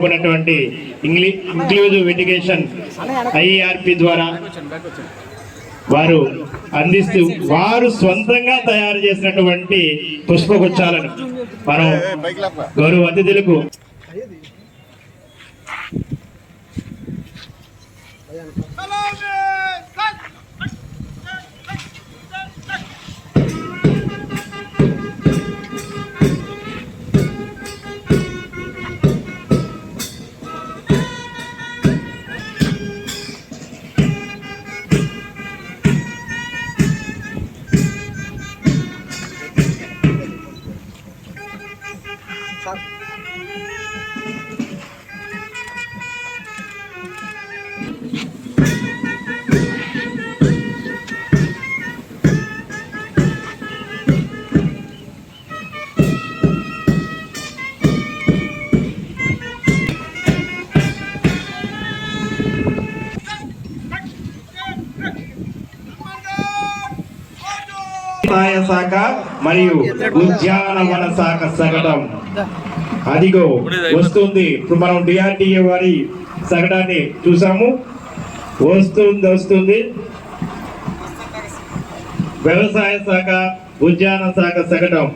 ఉన్నటువంటి ఇంగ్లీ inclusive education IRP ద్వారా వారు అందిస్తూ వారు సొంతంగా తయారు చేసినటువంటి పుష్పగుచ్చాలను మనం గౌరవ అతిథులకు ครับ వ్యవసాయ శాఖ మరియు ఉద్యానవన శాఖ సగటం. అదిగో వస్తుంది. ఇప్పుడు మనం డిఆర్డిఏ వారి సగటాన్ని చూసాము. వస్తుంది వస్తుంది. వ్యవసాయ శాఖ ఉద్యాన శాఖ సగటం.